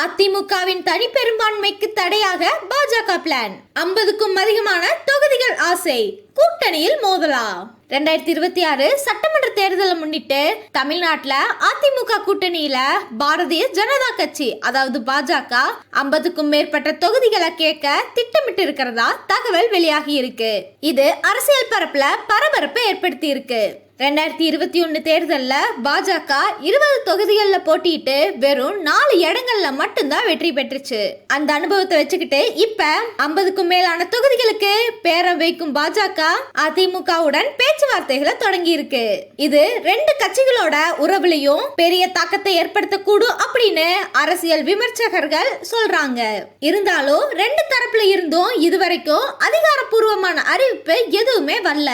அதிமுகவின் தனிப்பெரும்பான்மைக்கு தடையாக பாஜக பிளான் ஐம்பதுக்கும் அதிகமான தொகுதிகள் ஆசை. கூட்டணியில் மோதலா? ரெண்டாயிரத்தி இருபத்தி ஆறு சட்டமன்ற தேர்தலை முன்னிட்டு தமிழ்நாட்டில் அதிமுக கூட்டணியில பாரதிய ஜனதா கட்சி அதாவது பாஜக ஐம்பதுக்கும் மேற்பட்ட தொகுதிகளை கேட்க திட்டமிட்டு இருக்கிறதா தகவல் வெளியாகி இருக்கு. இது அரசியல் பரப்புல பரபரப்பை ஏற்படுத்தி இருக்கு. ரெண்டாயிரத்தி இருபத்தி ஒன்று தேர்தலில் பாஜக இருபது தொகுதிகளில் போட்டியிட்டு வெறும் நாலு இடங்கள்ல மட்டும்தான் வெற்றி பெற்றுச்சு. அந்த அனுபவத்தை வச்சுக்கிட்டு இப்ப ஐம்பதுக்கும் மேலான தொகுதிகளுக்கு பேரம் வைக்கும் பாஜக அதிமுகவுடன் பேச்சுவார்த்தைகளை தொடங்கி இருக்கு இது ரெண்டு கட்சிகளோட உறவுலையும் பெரிய தாக்கத்தை ஏற்படுத்தக்கூடும் அப்படின்னு அரசியல் விமர்சகர்கள் சொல்றாங்க. இருந்தாலும் ரெண்டு தரப்புல இருந்தும் இதுவரைக்கும் அதிகாரப்பூர்வமான அறிவிப்பு எதுவுமே வரல.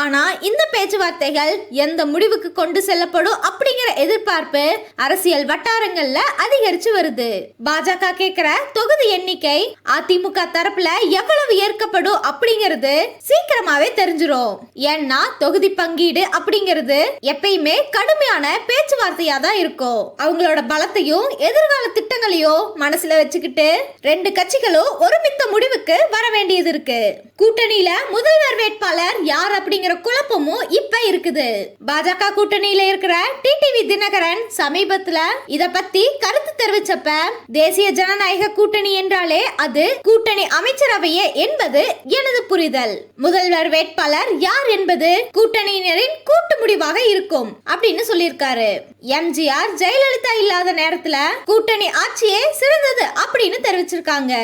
ஆனா இந்த பேச்சுவார்த்தைகள் எந்த முடிவுக்கு கொண்டு செல்லப்படும் அப்படிங்கிற எதிர்பார்ப்பு அரசியல் வட்டாரங்கள்ல அதிகரிச்சு வருது. பாஜக கேக்குற தொகுதி எண்ணிக்கை அதிமுக தரப்புல எவ்வளவு ஏற்கப்படும் அப்படிங்கிறது சீக்கிரமாவே தெரிஞ்சிடும் ஏன்னா தொகுதி பங்கீடு அப்படிங்கிறது எப்பயுமே கடுமையான பேச்சுவார்த்தையா தான் இருக்கும். அவங்களோட பலத்தையும் எதிர்கால திட்டங்களையும் மனசுல வச்சுக்கிட்டு ரெண்டு கட்சிகளும் ஒருமித்த முடிவுக்கு வர வேண்டியது இருக்கு. கூட்டணியில முதல்வர் வேட்பாளர் யார் அப்படிங்கிற குழப்பமும் இப்ப இருக்குது. பாஜக கூட்டணியில இருக்கிற டிடிவி தினகரன் சமீபத்துல இத பத்தி கருத்து தெரிவிச்சப்ப தேசிய ஜனநாயக கூட்டணி என்றாலே அது கூட்டணி அமைச்சரவையே என்பது எனது புரிதல். முதல்வர் வேட்பாளர் யார் என்பது கூட்டணியினரின் கூட்டு முடிவாக இருக்கும் அப்படின்னு சொல்லியிருக்காரு. எம்ஜிஆர் ஜெயலலிதா இல்லாத நேரத்துல கூட்டணி ஆட்சியே சிறந்தது அப்படின்னு தெரிவிச்சிருக்காங்க.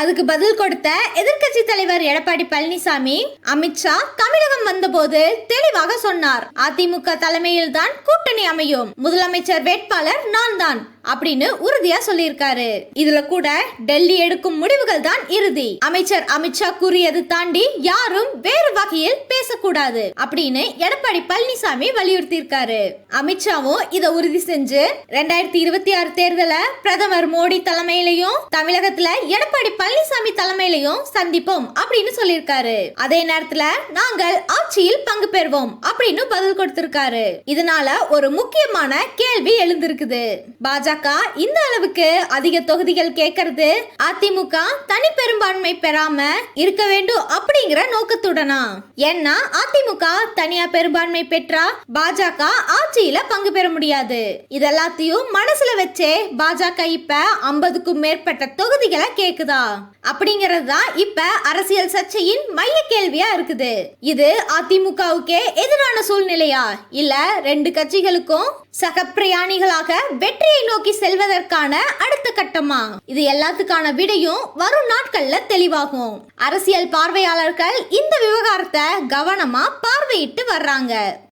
அதுக்கு பதில் கொடுத்த எதிர்க்கட்சி தலைவர் எடப்பாடி பழனிசாமி அமித்ஷா தமிழகம் வந்தபோது தெளிவாக சொன்னார். அதிமுக தலைமையில் தான் கூட்டணி அமையும். முதலமைச்சர் வேட்பாளர் நான் தான் அப்படின்னு உறுதியா சொல்லியிருக்காரு. இதுல கூட டெல்லி எடுக்கும் முடிவுகள் தான் இறுதி. அமைச்சர் அமித்ஷா கூறியது தாண்டி யாரும் வேறு வகையில் பேசக்கூடாது அப்படின்னு எடப்பாடி பழனிசாமி வலியுறுத்தி இருக்காரு அமித்ஷாவும் இத உறுதி செஞ்சு ரெண்டாயிரத்தி இருபத்தி ஆறு தேர்தல பிரதமர் மோடி தலைமையிலையும் தமிழகத்துல எடப்பாடி பழனிசாமி தலைமையிலையும் சந்திப்போம் அப்படின்னு சொல்லியிருக்காரு. அதே நேரத்துல நாங்கள் ஆட்சியில் பங்கு பெறுவோம் அப்படின்னு பதில் கொடுத்திருக்காரு. இதனால ஒரு முக்கியமான கேள்வி எழுந்திருக்குது. பாஜக இந்த அளவுக்கு அதிக தொகுதிகள் கேட்கறது அதிமுக தனி பெரும்பான்மை பெறாம இருக்க வேண்டும் அப்படிங்கிற நோக்கத்துடனா? ஏன்னா அதிமுக தனியா பெரும்பான்மை பெற்றா பாஜக ஆட்சியில பங்கு பெற முடியாது. இதெல்லாத்தையும் மனசுல வச்சே பாஜக இப்ப ஐம்பதுக்கும் மேற்பட்ட தொகுதிகளை கேக்குதா? அப்படிங்கிறது தான் இப்ப அரசியல் சர்ச்சையின் மைய கேள்வியா இருக்குது. இது அதிமுகவுக்கே எதிரான சூழ்நிலையா? இல்ல ரெண்டு கட்சிகளுக்கும் சக பிரயாணிகளாக வெற்றியை நோக்கி செல்வதற்கான அடுத்த கட்டமா? இது எல்லாத்துக்கான விடையும் வரும் நாட்கள்ல தெளிவாகும். அரசியல் பார்வையாளர்கள் இந்த விவகாரத்தை கவனமா பார்வையிட்டு வர்றாங்க.